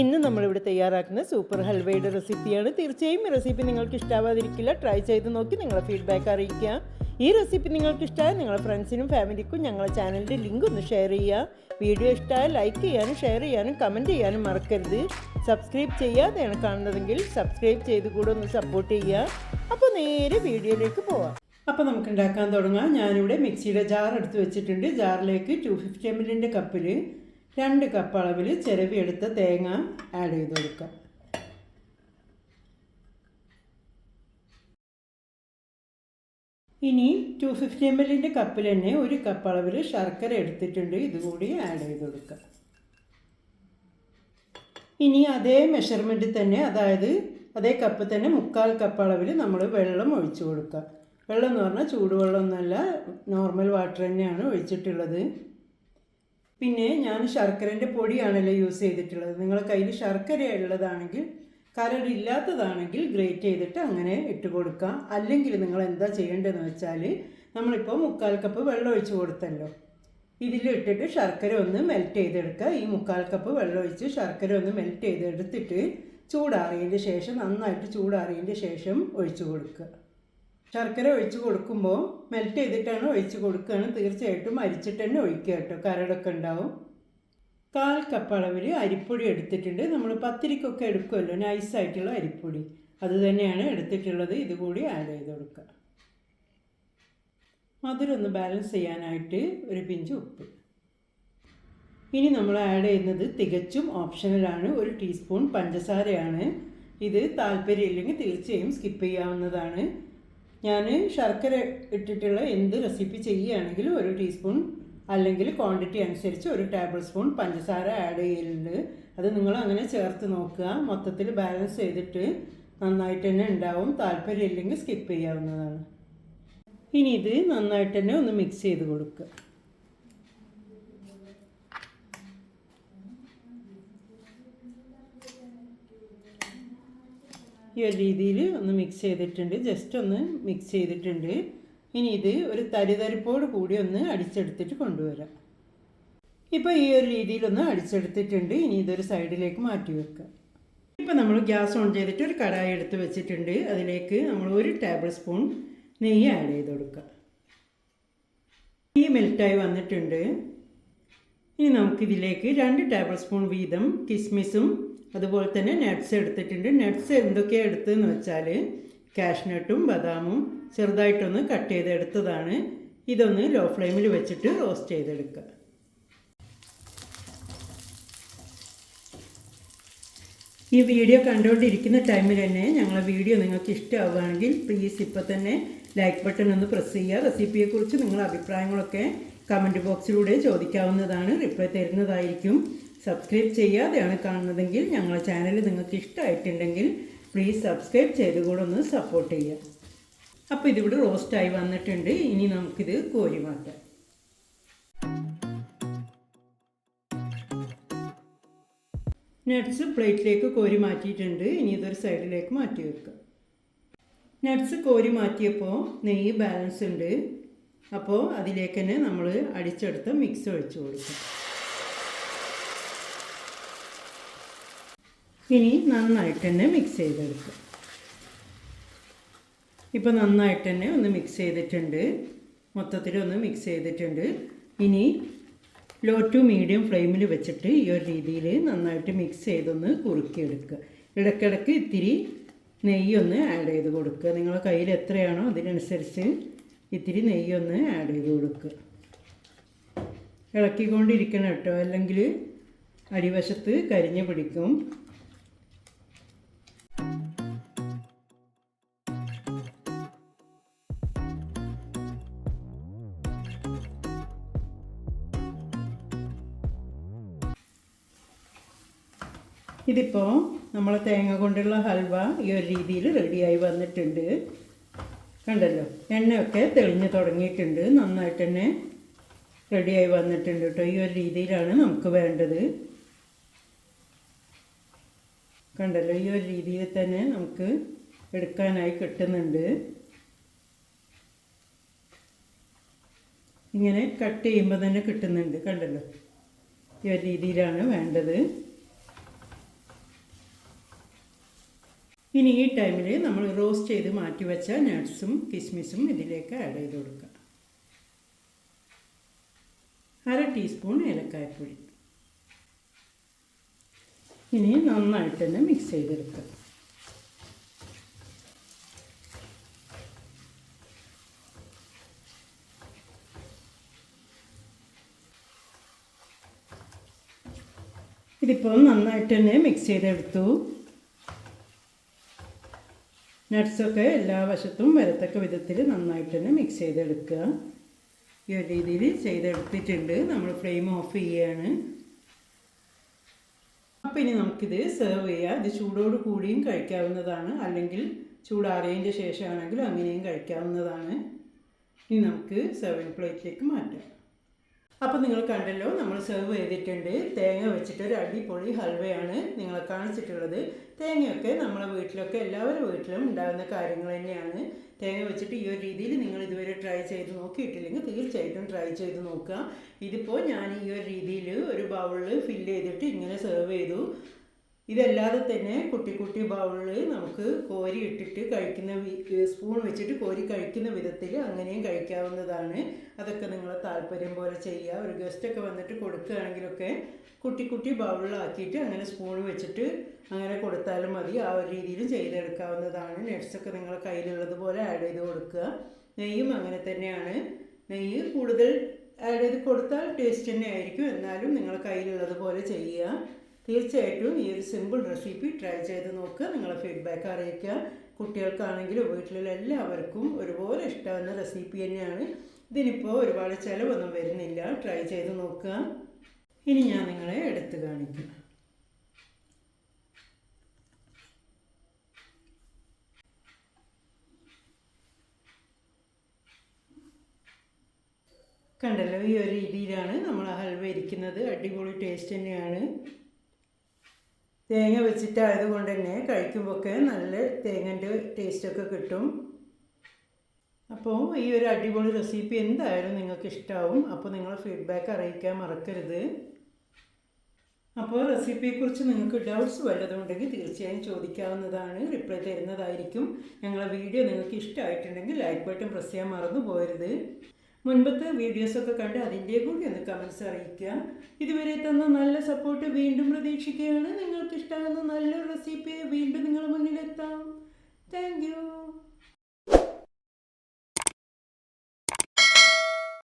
ഇന്ന് നമ്മളിവിടെ തയ്യാറാക്കുന്ന സൂപ്പർ ഹൽവയുടെ റെസിപ്പിയാണ്. തീർച്ചയായും ഈ റെസിപ്പി നിങ്ങൾക്ക് ഇഷ്ടാവാതിരിക്കില്ല ട്രൈ ചെയ്ത് നോക്കി നിങ്ങളുടെ ഫീഡ്ബാക്ക് അറിയിക്കുക ഈ റെസിപ്പി നിങ്ങൾക്ക് ഇഷ്ടമായാൽ നിങ്ങളുടെ ഫ്രണ്ട്സിനും ഫാമിലിക്കും ഞങ്ങളുടെ ചാനലിന്റെ ലിങ്ക് ഒന്ന് ഷെയർ ചെയ്യുക. വീഡിയോ ഇഷ്ടമായ ലൈക്ക് ചെയ്യാനും ഷെയർ ചെയ്യാനും കമന്റ് ചെയ്യാനും മറക്കരുത്. സബ്സ്ക്രൈബ് ചെയ്യാതെയാണ് കാണുന്നതെങ്കിൽ സബ്സ്ക്രൈബ് ചെയ്ത് കൂടെ ഒന്ന് സപ്പോർട്ട് ചെയ്യുക. അപ്പോൾ നേരെ വീഡിയോയിലേക്ക് പോവാം. അപ്പോൾ നമുക്ക് ഉണ്ടാക്കാൻ തുടങ്ങാം. ഞാനിവിടെ മിക്സിയുടെ ജാർ എടുത്ത് വെച്ചിട്ടുണ്ട്. ജാറിലേക്ക് ടു ഫിഫ്റ്റി എം എല്ലിന്റെ കപ്പിൽ രണ്ട് കപ്പ് അളവിൽ ചിരവിയെടുത്ത തേങ്ങ ആഡ് ചെയ്ത് കൊടുക്കുക ഇനി ടു ഫിഫ്റ്റി എം എല്ലിന്റെ കപ്പിൽ തന്നെ ഒരു കപ്പ് അളവിൽ ശർക്കര എടുത്തിട്ടുണ്ട്. ഇതുകൂടി ആഡ് ചെയ്ത് കൊടുക്കുക ഇനി അതേ മെഷർമെന്റിൽ തന്നെ അതായത് അതേ കപ്പ് തന്നെ മുക്കാൽ കപ്പ് അളവിൽ നമ്മൾ വെള്ളം ഒഴിച്ചു കൊടുക്കുക വെള്ളം എന്ന് പറഞ്ഞാൽ ചൂടുവെള്ളം ഒന്നുമല്ല നോർമൽ വാട്ടർ തന്നെയാണ് ഒഴിച്ചിട്ടുള്ളത്. പിന്നെ ഞാൻ ശർക്കരന്റെ പൊടിയാണല്ലോ യൂസ് ചെയ്തിട്ടുള്ളത്. നിങ്ങൾ കയ്യിൽ ശർക്കര ഉള്ളതാണെങ്കിൽ കരടില്ലാത്തതാണെങ്കിൽ ഗ്രേറ്റ് ചെയ്തിട്ട് അങ്ങനെ ഇട്ട് കൊടുക്കാം. അല്ലെങ്കിൽ നിങ്ങൾ എന്താ ചെയ്യേണ്ടതെന്ന് വെച്ചാൽ നമ്മളിപ്പോൾ മുക്കാൽ കപ്പ് വെള്ളം ഒഴിച്ച് കൊടുത്തല്ലോ. ഇതിലിട്ടിട്ട് ശർക്കര ഒന്ന് മെൽറ്റ് ചെയ്തെടുക്കുക. ഈ മുക്കാൽ കപ്പ് വെള്ളം ഒഴിച്ച് ശർക്കര ഒന്ന് മെൽറ്റ് ചെയ്തെടുത്തിട്ട് ചൂടാറിയതിന്റെ ശേഷം നന്നായിട്ട് ചൂടാറിയതിന്റെ ശേഷം ഒഴിച്ചു കൊടുക്കുക. ശർക്കര ഒഴിച്ചു കൊടുക്കുമ്പോൾ മെൽറ്റ് ചെയ്തിട്ടാണ് ഒഴിച്ച് കൊടുക്കുകയാണ്. തീർച്ചയായിട്ടും അരിച്ചിട്ട് തന്നെ ഒഴിക്കുക കേട്ടോ. കരടൊക്കെ ഉണ്ടാവും. കാൽ കപ്പ് അളവിൽ അരിപ്പൊടി എടുത്തിട്ടുണ്ട്. നമ്മൾ പത്തിരിക്കൊക്കെ എടുക്കുമല്ലോ നൈസായിട്ടുള്ള അരിപ്പൊടി. അത് തന്നെയാണ് എടുത്തിട്ടുള്ളത്. ഇതുകൂടി ആഡ് ചെയ്ത് കൊടുക്കുക. മധുരം ഒന്ന് ബാലൻസ് ചെയ്യാനായിട്ട് ഒരു പിഞ്ച് ഉപ്പ്. ഇനി നമ്മൾ ആഡ് ചെയ്യുന്നത് തികച്ചും ഓപ്ഷണലാണ് ഒരു ടീസ്പൂൺ പഞ്ചസാരയാണ്. ഇത് താല്പര്യമില്ലെങ്കിൽ തീർച്ചയായും സ്കിപ്പ് ചെയ്യാവുന്നതാണ്. ഞാൻ ശർക്കര ഇട്ടിട്ടുള്ള എന്ത് റെസിപ്പി ചെയ്യുകയാണെങ്കിലും ഒരു ടീസ്പൂൺ അല്ലെങ്കിൽ ക്വാണ്ടിറ്റി അനുസരിച്ച് ഒരു ടേബിൾ സ്പൂൺ പഞ്ചസാര ആഡ് ചെയ്യലുണ്ട്. അത് നിങ്ങൾ അങ്ങനെ ചേർത്ത് നോക്കുക. മൊത്തത്തിൽ ബാലൻസ് ചെയ്തിട്ട് നന്നായിട്ട് തന്നെ ഉണ്ടാവും. താല്പര്യമില്ലെങ്കിൽ സ്കിപ്പ് ചെയ്യാവുന്നതാണ്. ഇനി ഇത് നന്നായിട്ട് തന്നെ ഒന്ന് മിക്സ് ചെയ്ത് കൊടുക്കുക. ഈ ഒരു രീതിയിൽ ഒന്ന് മിക്സ് ചെയ്തിട്ടുണ്ട്. ജസ്റ്റ് ഒന്ന് മിക്സ് ചെയ്തിട്ടുണ്ട്. ഇനി ഇത് ഒരു തരിതരിപ്പോട് കൂടി ഒന്ന് അടിച്ചെടുത്തിട്ട് കൊണ്ടുവരാം. ഇപ്പോൾ ഈ ഒരു രീതിയിലൊന്ന് അടിച്ചെടുത്തിട്ടുണ്ട്. ഇനി ഇതൊരു സൈഡിലേക്ക് മാറ്റി വെക്കുക ഇപ്പോൾ നമ്മൾ ഗ്യാസ് ഓൺ ചെയ്തിട്ട് ഒരു കടായി എടുത്ത് വെച്ചിട്ടുണ്ട്. അതിലേക്ക് നമ്മൾ ഒരു ടേബിൾ സ്പൂൺ നെയ്യ് ആഡ് ചെയ്ത് കൊടുക്കുക നെയ്യ് മെൽറ്റായി വന്നിട്ടുണ്ട്. ഇനി നമുക്ക് ഇതിലേക്ക് രണ്ട് ടേബിൾ സ്പൂൺ വീതം കിസ്മിസും അതുപോലെ തന്നെ നട്ട്സ് എടുത്തിട്ടുണ്ട്. നട്ട്സ് എന്തൊക്കെയാണ് എടുത്തതെന്ന് വെച്ചാൽ കാഷ്നട്ടും ബദാമും ചെറുതായിട്ടൊന്ന് കട്ട് ചെയ്തെടുത്തതാണ്. ഇതൊന്ന് ലോ ഫ്ലെയിമിൽ വെച്ചിട്ട് റോസ്റ്റ് ചെയ്തെടുക്കുക ഈ വീഡിയോ കണ്ടുകൊണ്ടിരിക്കുന്ന ടൈമിൽ തന്നെ ഞങ്ങളെ വീഡിയോ നിങ്ങൾക്ക് ഇഷ്ടമാവുകയാണെങ്കിൽ പ്ലീസ് ഇപ്പോൾ തന്നെ ലൈക്ക് ബട്ടൺ ഒന്ന് പ്രസ് ചെയ്യുക. റെസിപ്പിയെക്കുറിച്ച് നിങ്ങളുടെ അഭിപ്രായങ്ങളൊക്കെ കമന്റ് ബോക്സിലൂടെ ചോദിക്കാവുന്നതാണ്. റിപ്ലൈ തരുന്നതായിരിക്കും. സബ്സ്ക്രൈബ് ചെയ്യാതെയാണ് കാണുന്നതെങ്കിൽ ഞങ്ങളുടെ ചാനൽ നിങ്ങൾക്ക് ഇഷ്ടമായിട്ടുണ്ടെങ്കിൽ പ്ലീസ് സബ്സ്ക്രൈബ് ചെയ്ത് കൂടെ ഒന്ന് സപ്പോർട്ട് ചെയ്യുക. അപ്പോൾ ഇതിവിടെ റോസ്റ്റായി വന്നിട്ടുണ്ട്. ഇനി നമുക്കിത് കോരി മാറ്റാം. നട്ട്സ് പ്ലേറ്റിലേക്ക് കോരി മാറ്റിയിട്ടുണ്ട്. ഇനി ഇതൊരു സൈഡിലേക്ക് മാറ്റി വെക്കുക നട്ട്സ് കോരി മാറ്റിയപ്പോൾ നെയ്യ് ബാലൻസ് ഉണ്ട്. അപ്പോൾ അതിലേക്ക് തന്നെ നമ്മൾ അടിച്ചെടുത്ത് മിക്സ് ഒഴിച്ചു കൊടുക്കുക ഇനി നന്നായിട്ട് തന്നെ മിക്സ് ചെയ്തെടുക്കുക ഇപ്പോൾ നന്നായിട്ട് തന്നെ ഒന്ന് മിക്സ് ചെയ്തിട്ടുണ്ട്. മൊത്തത്തിൽ ഒന്ന് മിക്സ് ചെയ്തിട്ടുണ്ട്. ഇനി ലോ ടു മീഡിയം ഫ്ലെയിമിൽ വെച്ചിട്ട് ഈ ഒരു രീതിയിൽ നന്നായിട്ട് മിക്സ് ചെയ്തൊന്ന് കുറുക്കിയെടുക്കുക. ഇടയ്ക്കിടയ്ക്ക് ഇത്തിരി നെയ്യൊന്ന് ആഡ് ചെയ്ത് കൊടുക്കുക. നിങ്ങളുടെ കയ്യിൽ എത്രയാണോ അതിനനുസരിച്ച് ഇത്തിരി നെയ്യൊന്ന് ആഡ് ചെയ്ത് കൊടുക്കുക ഇളക്കിക്കൊണ്ടിരിക്കണം കേട്ടോ. അല്ലെങ്കിൽ അടിവശത്ത് കരിഞ്ഞ് പിടിക്കും. ഇതിപ്പോൾ നമ്മൾ തേങ്ങ കൊണ്ടുള്ള ഹൽവ ഈ ഒരു രീതിയിൽ റെഡിയായി വന്നിട്ടുണ്ട്. കണ്ടല്ലോ? എണ്ണയൊക്കെ തെളിഞ്ഞ് തുടങ്ങിയിട്ടുണ്ട്. നന്നായിട്ട് തന്നെ റെഡിയായി വന്നിട്ടുണ്ട് കേട്ടോ ഈ ഒരു രീതിയിലാണ് നമുക്ക് വേണ്ടത്. കണ്ടല്ലോ? ഈ ഒരു രീതിയിൽ തന്നെ നമുക്ക് എടുക്കാനായി കിട്ടുന്നുണ്ട്. ഇങ്ങനെ കട്ട് ചെയ്യുമ്പോൾ തന്നെ കിട്ടുന്നുണ്ട്. കണ്ടല്ലോ? ഈ ഒരു രീതിയിലാണ് വേണ്ടത്. ഇനി ഈ ടൈമിൽ നമ്മൾ റോസ്റ്റ് ചെയ്ത് മാറ്റി വെച്ച നട്ട്സും കിസ്മിസും ഇതിലേക്ക് ആഡ് ചെയ്ത് കൊടുക്കുക അര ടീസ്പൂൺ ഏലക്കായപ്പൊടി. ഇനി നന്നായിട്ട് തന്നെ മിക്സ് ചെയ്തെടുക്കുക ഇതിപ്പോൾ നന്നായിട്ട് തന്നെ മിക്സ് ചെയ്തെടുത്തു. നട്ട്സൊക്കെ എല്ലാ വശത്തും വരത്തക്ക വിധത്തിൽ നന്നായിട്ട് തന്നെ മിക്സ് ചെയ്തെടുക്കുക. ഈ ഒരു രീതിയിൽ ചെയ്തെടുത്തിട്ടുണ്ട്. നമ്മൾ ഫ്ലെയിം ഓഫ് ചെയ്യുകയാണ് അപ്പം ഇനി നമുക്കിത് സെർവ് ചെയ്യാം. ഇത് ചൂടോട് കൂടിയും കഴിക്കാവുന്നതാണ്. അല്ലെങ്കിൽ ചൂടാറിയതിന്റെ ശേഷമാണെങ്കിലും അങ്ങനെയും കഴിക്കാവുന്നതാണ്. ഇനി നമുക്ക് സെർവിങ് പ്ലേറ്റിലേക്ക് മാറ്റാം. അപ്പോൾ നിങ്ങൾ കണ്ടല്ലോ നമ്മൾ സെർവ് ചെയ്തിട്ടുണ്ട്. തേങ്ങ വെച്ചിട്ട് ഒരു അടിപൊളി ഹൽവയാണ് നിങ്ങളെ കാണിച്ചിട്ടുള്ളത്. തേങ്ങയൊക്കെ നമ്മളെ വീട്ടിലൊക്കെ എല്ലാവരും വീട്ടിലും ഉണ്ടാകുന്ന കാര്യങ്ങൾ തന്നെയാണ്. തേങ്ങ വെച്ചിട്ട് ഈ ഒരു രീതിയിൽ നിങ്ങൾ ഇതുവരെ ട്രൈ ചെയ്ത് നോക്കിയിട്ടില്ലെങ്കിൽ തീർച്ചയായിട്ടും ട്രൈ ചെയ്ത് നോക്കുക. ഇതിപ്പോൾ ഞാൻ ഈ ഒരു രീതിയിൽ ഒരു ബൗളിൽ ഫില്ല് ചെയ്തിട്ട് ഇങ്ങനെ സെർവ് ചെയ്തു. ഇതല്ലാതെ തന്നെ കുട്ടി കുട്ടി ബൗളിൽ നമുക്ക് കോരി ഇട്ടിട്ട് കഴിക്കുന്ന സ്പൂൺ വെച്ചിട്ട് കോരി കഴിക്കുന്ന വിധത്തിൽ അങ്ങനെയും കഴിക്കാവുന്നതാണ്. അതൊക്കെ നിങ്ങളെ താല്പര്യം പോലെ ചെയ്യുക ഒരു ഗസ്റ്റൊക്കെ വന്നിട്ട് കൊടുക്കുകയാണെങ്കിലൊക്കെ കുട്ടി കുട്ടി ബൗളിലാക്കിയിട്ട് അങ്ങനെ സ്പൂൺ വെച്ചിട്ട് അങ്ങനെ കൊടുത്താലും മതി. ആ ഒരു രീതിയിൽ ചെയ്തെടുക്കാവുന്നതാണ്. നട്ട്സൊക്കെ നിങ്ങളെ കയ്യിലുള്ളതുപോലെ ആഡ് ചെയ്ത് കൊടുക്കുക. നെയ്യും അങ്ങനെ തന്നെയാണ്. നെയ്യ് കൂടുതൽ ആഡ് ചെയ്ത് കൊടുത്താൽ ടേസ്റ്റ് തന്നെ ആയിരിക്കും എന്നാലും നിങ്ങളെ കയ്യിലുള്ളതുപോലെ ചെയ്യുക. തീർച്ചയായിട്ടും ഈ ഒരു സിമ്പിൾ റെസിപ്പി ട്രൈ ചെയ്ത് നോക്കുക നിങ്ങളെ ഫീഡ്ബാക്ക് അറിയിക്കുക കുട്ടികൾക്കാണെങ്കിലും വീട്ടിലുള്ള എല്ലാവർക്കും ഒരുപോലെ ഇഷ്ടമാകുന്ന റെസിപ്പി തന്നെയാണ്. ഇതിനിപ്പോൾ ഒരുപാട് ചിലവൊന്നും വരുന്നില്ല. ട്രൈ ചെയ്ത് നോക്കുക. ഇനി ഞാൻ നിങ്ങളെ എടുത്ത് കാണിക്കാം. കണ്ടല്ലോ ഈ ഒരു രീതിയിലാണ് നമ്മൾ ആ ഹൽവ ഇരിക്കുന്നത്. അടിപൊളി ടേസ്റ്റ് തന്നെയാണ്. തേങ്ങ വെച്ചിട്ടായത് കൊണ്ട് തന്നെ കഴിക്കുമ്പോഴൊക്കെ നല്ല തേങ്ങന്റെ ടേസ്റ്റൊക്കെ കിട്ടും. അപ്പോൾ ഈ ഒരു അടിപൊളി റെസിപ്പി എന്തായാലും നിങ്ങൾക്ക് ഇഷ്ടമാവും അപ്പോൾ നിങ്ങൾ ഫീഡ്ബാക്ക് അറിയിക്കാൻ മറക്കരുത്. അപ്പോൾ റെസിപ്പിയെക്കുറിച്ച് നിങ്ങൾക്ക് ഡൗട്ട്സ് വല്ലതുണ്ടെങ്കിൽ തീർച്ചയായും ചോദിക്കാവുന്നതാണ്. റിപ്ലൈ തരുന്നതായിരിക്കും. ഞങ്ങളുടെ വീഡിയോ നിങ്ങൾക്ക് ഇഷ്ടമായിട്ടുണ്ടെങ്കിൽ ലൈക്ക് ബട്ടൺ പ്രസ് ചെയ്യാൻ മറന്നു പോകരുത് മുൻപത്തെ വീഡിയോസൊക്കെ കണ്ട് അതിന്റെ കൂടി ഒന്ന് കമൻസ് അറിയിക്കുക. ഇതുവരെ തന്ന നല്ല സപ്പോർട്ട് വീണ്ടും പ്രതീക്ഷിക്കുകയാണ്. നിങ്ങൾക്ക് ഇഷ്ടമാകുന്ന നല്ലൊരു റെസിപ്പിയെ വീണ്ടും നിങ്ങളുടെ മുന്നിലെത്താം. താങ്ക്